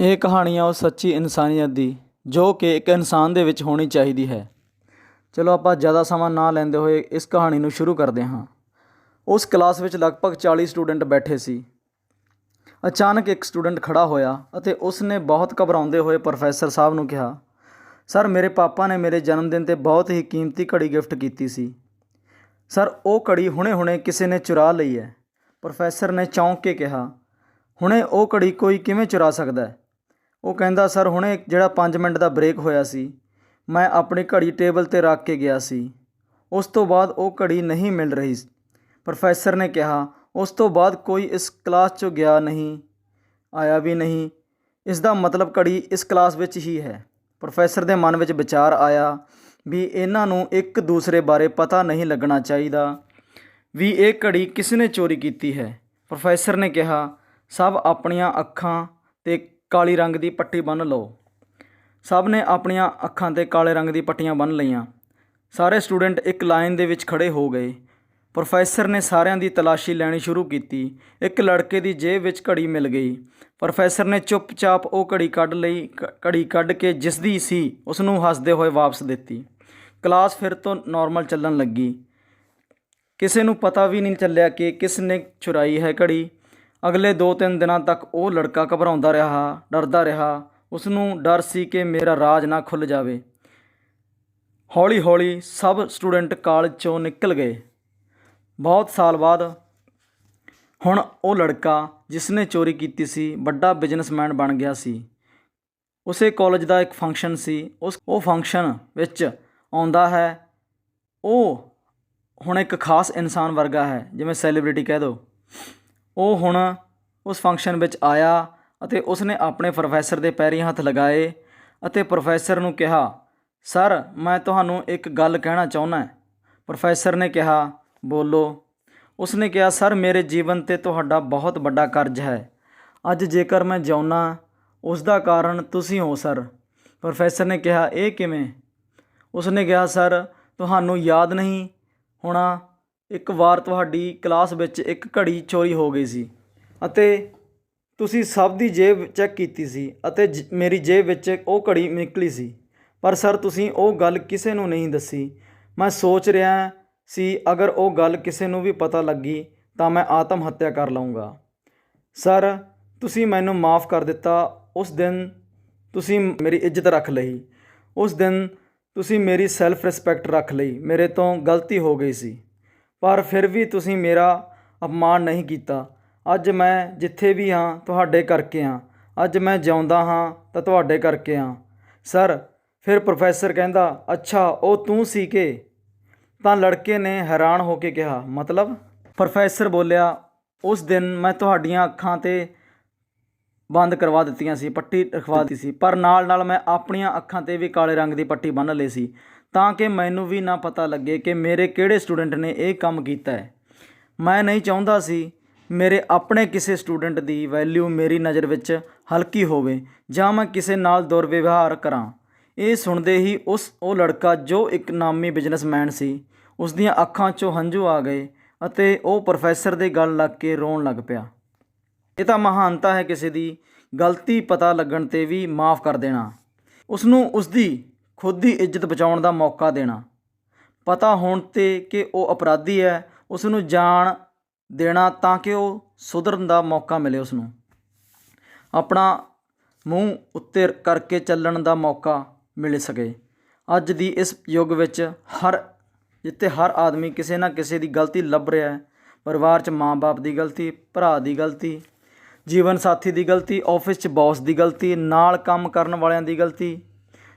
ਇਹ ਕਹਾਣੀ ਆ ਉਹ ਸੱਚੀ ਇਨਸਾਨੀਅਤ ਦੀ, ਜੋ ਕਿ ਇੱਕ ਇਨਸਾਨ ਦੇ ਵਿੱਚ ਹੋਣੀ ਚਾਹੀਦੀ ਹੈ। ਚਲੋ ਆਪਾਂ ਜ਼ਿਆਦਾ ਸਮਾਂ ਨਾ ਲੈਂਦੇ ਹੋਏ ਇਸ ਕਹਾਣੀ ਨੂੰ ਸ਼ੁਰੂ ਕਰਦੇ ਹਾਂ। ਉਸ ਕਲਾਸ ਵਿੱਚ ਲਗਭਗ 40 ਸਟੂਡੈਂਟ ਬੈਠੇ ਸੀ। ਅਚਾਨਕ ਇੱਕ ਸਟੂਡੈਂਟ ਖੜਾ ਹੋਇਆ ਅਤੇ ਉਸ ਨੇ ਬਹੁਤ ਘਬਰਾਉਂਦੇ ਹੋਏ ਪ੍ਰੋਫੈਸਰ ਸਾਹਿਬ ਨੂੰ ਕਿਹਾ, ਸਰ, ਮੇਰੇ ਪਾਪਾ ਨੇ ਮੇਰੇ ਜਨਮ ਦਿਨ ਤੇ ਬਹੁਤ ਹੀ ਕੀਮਤੀ ਘੜੀ ਗਿਫਟ ਕੀਤੀ ਸੀ। ਸਰ, ਉਹ ਘੜੀ ਹੁਣੇ-ਹੁਣੇ ਕਿਸੇ ਨੇ ਚੁਰਾ ਲਈ ਹੈ। ਪ੍ਰੋਫੈਸਰ ਨੇ ਚੌਂਕ ਕੇ ਕਿਹਾ, ਹੁਣੇ ਉਹ ਘੜੀ ਕੋਈ ਕਿਵੇਂ ਚੁਰਾ ਸਕਦਾ ਹੈ? ਉਹ ਕਹਿੰਦਾ, ਸਰ, ਹੁਣੇ ਜਿਹੜਾ 5 ਮਿੰਟ ਦਾ ਬ੍ਰੇਕ ਹੋਇਆ ਸੀ, ਮੈਂ ਆਪਣੀ ਘੜੀ ਟੇਬਲ ਤੇ ਰੱਖ ਕੇ ਗਿਆ ਸੀ। ਉਸ ਤੋਂ ਬਾਅਦ ਉਹ ਘੜੀ ਨਹੀਂ ਮਿਲ ਰਹੀ। ਪ੍ਰੋਫੈਸਰ ਨੇ ਕਿਹਾ, ਉਸ ਤੋਂ ਬਾਅਦ ਕੋਈ ਇਸ ਕਲਾਸ 'ਚੋਂ ਗਿਆ ਨਹੀਂ, ਆਇਆ ਵੀ ਨਹੀਂ। ਇਸ ਦਾ ਮਤਲਬ ਘੜੀ ਇਸ ਕਲਾਸ ਵਿੱਚ ਹੀ ਹੈ। ਪ੍ਰੋਫੈਸਰ ਦੇ ਮਨ ਵਿੱਚ ਵਿਚਾਰ ਆਇਆ ਵੀ ਇਹਨਾਂ ਨੂੰ ਇੱਕ ਦੂਸਰੇ ਬਾਰੇ ਪਤਾ ਨਹੀਂ ਲੱਗਣਾ ਚਾਹੀਦਾ, ਵੀ ਇਹ ਘੜੀ ਕਿਸ ਨੇ ਚੋਰੀ ਕੀਤੀ ਹੈ। ਪ੍ਰੋਫੈਸਰ ਨੇ ਕਿਹਾ, ਸਭ ਆਪਣੀਆਂ ਅੱਖਾਂ ਤੇ ਕਾਲੀ ਰੰਗ ਦੀ ਪੱਟੀ ਬੰਨ੍ਹ ਲਓ। ਸਭ ਨੇ ਆਪਣੀਆਂ ਅੱਖਾਂ ਤੇ ਕਾਲੇ ਰੰਗ ਦੀ ਪੱਟੀਆਂ ਬੰਨ੍ਹ ਲਈਆਂ। ਸਾਰੇ ਸਟੂਡੈਂਟ ਇੱਕ ਲਾਈਨ ਦੇ ਵਿੱਚ ਖੜੇ ਹੋ ਗਏ। ਪ੍ਰੋਫੈਸਰ ਨੇ ਸਾਰਿਆਂ ਦੀ ਤਲਾਸ਼ੀ ਲੈਣੀ ਸ਼ੁਰੂ ਕੀਤੀ। ਇੱਕ ਲੜਕੇ ਦੀ ਜੇਬ ਵਿੱਚ ਘੜੀ ਮਿਲ ਗਈ। ਪ੍ਰੋਫੈਸਰ ਨੇ ਚੁੱਪਚਾਪ ਉਹ ਘੜੀ ਕੱਢ ਲਈ, ਕ- ਘੜੀ ਕੱਢ ਕੇ ਜਿਸ ਦੀ ਸੀ ਉਸ ਨੂੰ ਹੱਸਦੇ ਹੋਏ ਵਾਪਸ ਦਿੱਤੀ। ਕਲਾਸ ਫਿਰ ਤੋਂ ਨਾਰਮਲ ਚੱਲਣ ਲੱਗੀ। ਕਿਸੇ ਨੂੰ ਪਤਾ ਵੀ ਨਹੀਂ ਚੱਲਿਆ ਕਿ ਕਿਸ ਨੇ ਚੁਰਾਈ ਹੈ ਘੜੀ। ਅਗਲੇ 2-3 ਦਿਨਾਂ ਤੱਕ ਉਹ ਲੜਕਾ ਘਬਰਾਉਂਦਾ ਰਿਹਾ, ਡਰਦਾ ਰਿਹਾ। ਉਸ ਨੂੰ ਡਰ ਸੀ ਕਿ ਮੇਰਾ ਰਾਜ ਨਾ ਖੁੱਲ ਜਾਵੇ। ਹੌਲੀ-ਹੌਲੀ ਸਭ ਸਟੂਡੈਂਟ ਕਾਲਜ ਚੋਂ ਨਿਕਲ ਗਏ। ਬਹੁਤ ਸਾਲ ਬਾਅਦ ਹੁਣ ਉਹ ਲੜਕਾ ਜਿਸ ਨੇ ਚੋਰੀ ਕੀਤੀ ਸੀ, ਵੱਡਾ ਬਿਜ਼ਨਸਮੈਨ ਬਣ ਗਿਆ ਸੀ। ਉਸੇ ਕਾਲਜ ਦਾ ਇੱਕ ਫੰਕਸ਼ਨ ਸੀ। ਉਸ ਉਹ ਫੰਕਸ਼ਨ ਵਿੱਚ ਆਉਂਦਾ ਹੈ। ਉਹ ਹੁਣ ਇੱਕ ਖਾਸ ਇਨਸਾਨ ਵਰਗਾ ਹੈ, ਜਿਵੇਂ ਸੈਲੀਬ੍ਰਿਟੀ ਕਹਿ ਦਿਓ ਉਹ ਹੁਣ ਉਸ ਫੰਕਸ਼ਨ ਵਿੱਚ ਆਇਆ ਅਤੇ ਉਸਨੇ ਆਪਣੇ ਪ੍ਰੋਫੈਸਰ ਦੇ ਪੈਰੀਂ ਹੱਥ ਲਗਾਏ ਅਤੇ ਪ੍ਰੋਫੈਸਰ ਨੂੰ ਕਿਹਾ, ਸਰ, ਮੈਂ ਤੁਹਾਨੂੰ ਇੱਕ ਗੱਲ ਕਹਿਣਾ ਚਾਹੁੰਦਾ ਪ੍ਰੋਫੈਸਰ ਨੇ ਕਿਹਾ, ਬੋਲੋ। ਉਸਨੇ ਕਿਹਾ, ਸਰ, ਮੇਰੇ ਜੀਵਨ ਤੇ ਤੁਹਾਡਾ ਬਹੁਤ ਵੱਡਾ ਕਰਜ਼ ਹੈ। ਅੱਜ ਜੇਕਰ ਮੈਂ ਜਿਉਣਾ ਉਸ ਦਾ ਕਾਰਨ ਤੁਸੀਂ ਹੋ, ਸਰ। ਪ੍ਰੋਫੈਸਰ ਨੇ ਕਿਹਾ, ਇਹ ਕਿਵੇਂ? ਉਸਨੇ ਕਿਹਾ, ਸਰ, ਤੁਹਾਨੂੰ ਯਾਦ ਨਹੀਂ ਹੋਣਾ ਇੱਕ ਵਾਰ ਤੁਹਾਡੀ ਕਲਾਸ ਵਿੱਚ ਇੱਕ ਘੜੀ ਚੋਰੀ ਹੋ ਗਈ ਸੀ ਅਤੇ ਤੁਸੀਂ ਸਭ ਦੀ ਜੇਬ ਚੈੱਕ ਕੀਤੀ ਸੀ ਅਤੇ ਜ- ਮੇਰੀ ਜੇਬ ਵਿੱਚ ਉਹ ਘੜੀ ਨਿਕਲੀ ਸੀ। ਪਰ ਸਰ, ਤੁਸੀਂ ਉਹ ਗੱਲ ਕਿਸੇ ਨੂੰ ਨਹੀਂ ਦੱਸੀ। ਮੈਂ ਸੋਚ ਰਿਹਾ ਸੀ, ਅਗਰ ਉਹ ਗੱਲ ਕਿਸੇ ਨੂੰ ਵੀ ਪਤਾ ਲੱਗੀ ਤਾਂ ਮੈਂ ਆਤਮ ਹੱਤਿਆ ਕਰ ਲਵਾਂਗਾ ਸਰ, ਤੁਸੀਂ ਮੈਨੂੰ ਮਾਫ ਕਰ ਦਿੱਤਾ। ਉਸ ਦਿਨ ਤੁਸੀਂ ਮੇਰੀ ਇੱਜ਼ਤ ਰੱਖ ਲਈ। ਉਸ ਦਿਨ ਤੁਸੀਂ ਮੇਰੀ ਸੈਲਫ ਰਿਸਪੈਕਟ ਰੱਖ ਲਈ। ਮੇਰੇ ਤੋਂ ਗਲਤੀ ਹੋ ਗਈ ਸੀ। ਪਰ ਫਿਰ ਵੀ ਤੁਸੀਂ ਮੇਰਾ ਅਪਮਾਨ ਨਹੀਂ ਕੀਤਾ। ਅੱਜ ਮੈਂ ਜਿੱਥੇ ਵੀ ਹਾਂ, ਤੁਹਾਡੇ ਕਰਕੇ ਹਾਂ। ਅੱਜ ਮੈਂ ਜਿਉਂਦਾ ਹਾਂ ਤਾਂ ਤੁਹਾਡੇ ਕਰਕੇ ਹਾਂ। ਸਰ, ਫਿਰ ਪ੍ਰੋਫੈਸਰ ਕਹਿੰਦਾ, ਅੱਛਾ, ਉਹ ਤੂੰ ਸੀ ਕਿ? ਤਾਂ ਲੜਕੇ ਨੇ ਹੈਰਾਨ ਹੋ ਕੇ ਕਿਹਾ, ਮਤਲਬ? ਪ੍ਰੋਫੈਸਰ ਬੋਲਿਆ, ਉਸ ਦਿਨ ਮੈਂ ਤੁਹਾਡੀਆਂ ਅੱਖਾਂ ਤੇ ਬੰਦ ਕਰਵਾ ਦਿੱਤੀਆਂ ਸੀ, ਪੱਟੀ ਰਖਵਾ ਦਿੱਤੀ ਸੀ, ਪਰ ਨਾਲ ਨਾਲ ਮੈਂ ਆਪਣੀਆਂ ਅੱਖਾਂ ਤੇ ਵੀ ਕਾਲੇ ਰੰਗ ਦੀ ਪੱਟੀ ਬੰਨ੍ਹ ਲਈ ਸੀ। ਤਾਂ ਕਿ ਮੈਨੂੰ ਵੀ ਨਾ ਪਤਾ ਲੱਗੇ ਕਿ ਮੇਰੇ ਕਿਹੜੇ ਸਟੂਡੈਂਟ ਨੇ ਇਹ ਕੰਮ ਕੀਤਾ ਹੈ। ਮੈਂ ਨਹੀਂ ਚਾਹੁੰਦਾ ਸੀ ਮੇਰੇ ਆਪਣੇ ਕਿਸੇ ਸਟੂਡੈਂਟ ਦੀ ਵੈਲਿਊ ਮੇਰੀ ਨਜ਼ਰ ਵਿੱਚ ਹਲਕੀ ਹੋਵੇ ਜਾਂ ਮੈਂ ਕਿਸੇ ਨਾਲ ਦੁਰਵਿਵਹਾਰ ਕਰਾਂ। ਇਹ ਸੁਣਦੇ ਹੀ ਉਸ ਉਹ ਲੜਕਾ ਜੋ ਇੱਕ ਨਾਮੀ ਬਿਜ਼ਨਸਮੈਨ ਸੀ, ਉਸ ਦੀਆਂ ਅੱਖਾਂ 'ਚੋਂ ਹੰਝੂ ਆ ਗਏ ਅਤੇ ਉਹ ਪ੍ਰੋਫੈਸਰ ਦੇ ਗੱਲ ਲੱਗ ਕੇ ਰੋਣ ਲੱਗ ਪਿਆ। ਇਹ ਤਾਂ ਮਹਾਨਤਾ ਹੈ ਕਿਸੇ ਦੀ, ਗਲਤੀ ਪਤਾ ਲੱਗਣ ਤੇ ਵੀ ਮਾਫ ਕਰ ਦੇਣਾ। ਉਸ ਨੂੰ ਉਸ ਦੀ ਖੁਦ ਦੀ ਇੱਜ਼ਤ ਬਚਾਉਣ ਦਾ ਮੌਕਾ ਦੇਣਾ। ਪਤਾ ਹੋਣ ਤੇ ਕਿ ਉਹ ਅਪਰਾਧੀ ਹੈ ਉਸ ਨੂੰ ਜਾਣ ਦੇਣਾ ਤਾਂ ਕਿ ਉਹ ਸੁਧਰਨ ਦਾ ਮੌਕਾ ਮਿਲੇ ਉਸ ਨੂੰ ਆਪਣਾ ਮੂੰਹ ਉੱਤੇ ਕਰਕੇ ਚੱਲਣ ਦਾ ਮੌਕਾ ਮਿਲ ਸਕੇ। ਅੱਜ ਦੀ ਇਸ ਯੁੱਗ ਵਿੱਚ ਹਰ, ਜਿੱਥੇ ਹਰ ਆਦਮੀ ਕਿਸੇ ਨਾ ਕਿਸੇ ਦੀ ਗਲਤੀ ਲੱਭ ਰਿਹਾ ਹੈ, ਪਰਿਵਾਰ 'ਚ ਮਾਂ-ਬਾਪ ਦੀ ਗਲਤੀ, ਭਰਾ ਦੀ ਗਲਤੀ, ਜੀਵਨ ਸਾਥੀ ਦੀ ਗਲਤੀ, ਆਫਿਸ 'ਚ ਬੌਸ ਦੀ ਗਲਤੀ, ਨਾਲ ਕੰਮ ਕਰਨ ਵਾਲਿਆਂ ਦੀ ਗਲਤੀ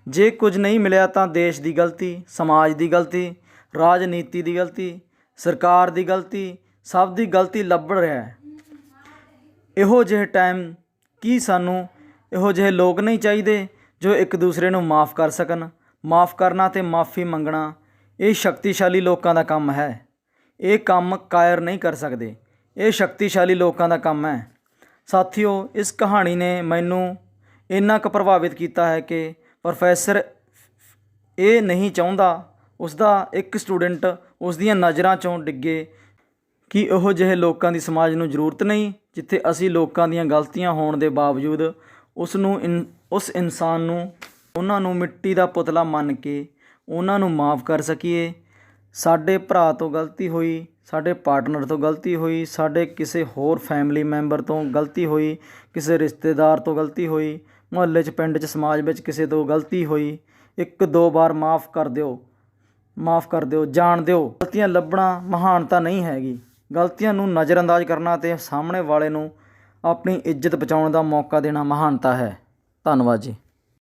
ਜੇ ਕੁਝ ਨਹੀਂ ਮਿਲਿਆ ਤਾਂ ਦੇਸ਼ ਦੀ ਗਲਤੀ, ਸਮਾਜ ਦੀ ਗਲਤੀ, ਰਾਜਨੀਤੀ ਦੀ ਗਲਤੀ, ਸਰਕਾਰ ਦੀ ਗਲਤੀ, ਸਭ ਦੀ ਗਲਤੀ ਲੱਭ ਰਿਹਾ ਹੈ। ਇਹੋ ਜਿਹੇ ਟਾਈਮ ਕੀ ਸਾਨੂੰ ਇਹੋ ਜਿਹੇ ਲੋਕ ਨਹੀਂ ਚਾਹੀਦੇ ਜੋ ਇੱਕ ਦੂਸਰੇ ਨੂੰ ਮਾਫ ਕਰ ਸਕਣ, ਮਾਫ ਕਰਨਾ ਤੇ ਮਾਫੀ ਮੰਗਣਾ, ਇਹ ਸ਼ਕਤੀਸ਼ਾਲੀ ਲੋਕਾਂ ਦਾ ਕੰਮ ਹੈ। ਇਹ ਕੰਮ ਕਾਇਰ ਨਹੀਂ ਕਰ ਸਕਦੇ, ਇਹ ਸ਼ਕਤੀਸ਼ਾਲੀ ਲੋਕਾਂ ਦਾ ਕੰਮ ਹੈ। ਸਾਥੀਓ, ਇਸ ਕਹਾਣੀ ਨੇ ਮੈਨੂੰ ਇੰਨਾ ਕੁ ਪ੍ਰਭਾਵਿਤ ਕੀਤਾ ਹੈ ਕਿ ਪ੍ਰੋਫੈਸਰ ਇਹ ਨਹੀਂ ਚਾਹੁੰਦਾ ਉਸ ਦਾ ਇੱਕ ਸਟੂਡੈਂਟ ਉਸ ਦੀਆਂ ਨਜ਼ਰਾਂ ਚੋਂ ਡਿੱਗੇ ਕਿ ਉਹ ਜਿਹੇ ਲੋਕਾਂ ਦੀ ਸਮਾਜ ਨੂੰ ਜ਼ਰੂਰਤ ਨਹੀਂ, ਜਿੱਥੇ ਅਸੀਂ ਲੋਕਾਂ ਦੀਆਂ ਗਲਤੀਆਂ ਹੋਣ ਦੇ ਬਾਵਜੂਦ ਉਸ ਨੂੰ ਇਨ, ਉਸ ਇਨਸਾਨ ਨੂੰ, ਉਹਨਾਂ ਨੂੰ ਮਿੱਟੀ ਦਾ ਪੁਤਲਾ ਮੰਨ ਕੇ ਉਹਨਾਂ ਨੂੰ ਮਾਫ ਕਰ ਸਕੀਏ। ਸਾਡੇ ਭਰਾ ਤੋਂ ਗਲਤੀ ਹੋਈ, ਸਾਡੇ ਪਾਰਟਨਰ ਤੋਂ ਗਲਤੀ ਹੋਈ, ਸਾਡੇ ਕਿਸੇ ਹੋਰ ਫੈਮਿਲੀ ਮੈਂਬਰ ਤੋਂ ਗਲਤੀ ਹੋਈ, ਕਿਸੇ ਰਿਸ਼ਤੇਦਾਰ ਤੋਂ ਗਲਤੀ ਹੋਈ ਮੁਹੱਲੇ 'ਚ, ਪਿੰਡ 'ਚ, ਸਮਾਜ ਵਿੱਚ ਕਿਸੇ ਤੋਂ ਗਲਤੀ ਹੋਈ, ਇੱਕ ਦੋ ਵਾਰ ਮਾਫ ਕਰ ਦਿਓ, ਮਾਫ ਕਰ ਦਿਓ, ਜਾਣ ਦਿਓ। ਗਲਤੀਆਂ ਲੱਭਣਾ ਮਹਾਨਤਾ ਨਹੀਂ ਹੈਗੀ। ਗਲਤੀਆਂ ਨੂੰ ਨਜ਼ਰਅੰਦਾਜ਼ ਕਰਨਾ ਤੇ ਸਾਹਮਣੇ ਵਾਲੇ ਨੂੰ ਆਪਣੀ ਇੱਜ਼ਤ ਬਚਾਉਣ ਦਾ ਮੌਕਾ ਦੇਣਾ ਮਹਾਨਤਾ ਹੈ। ਧੰਨਵਾਦ ਜੀ।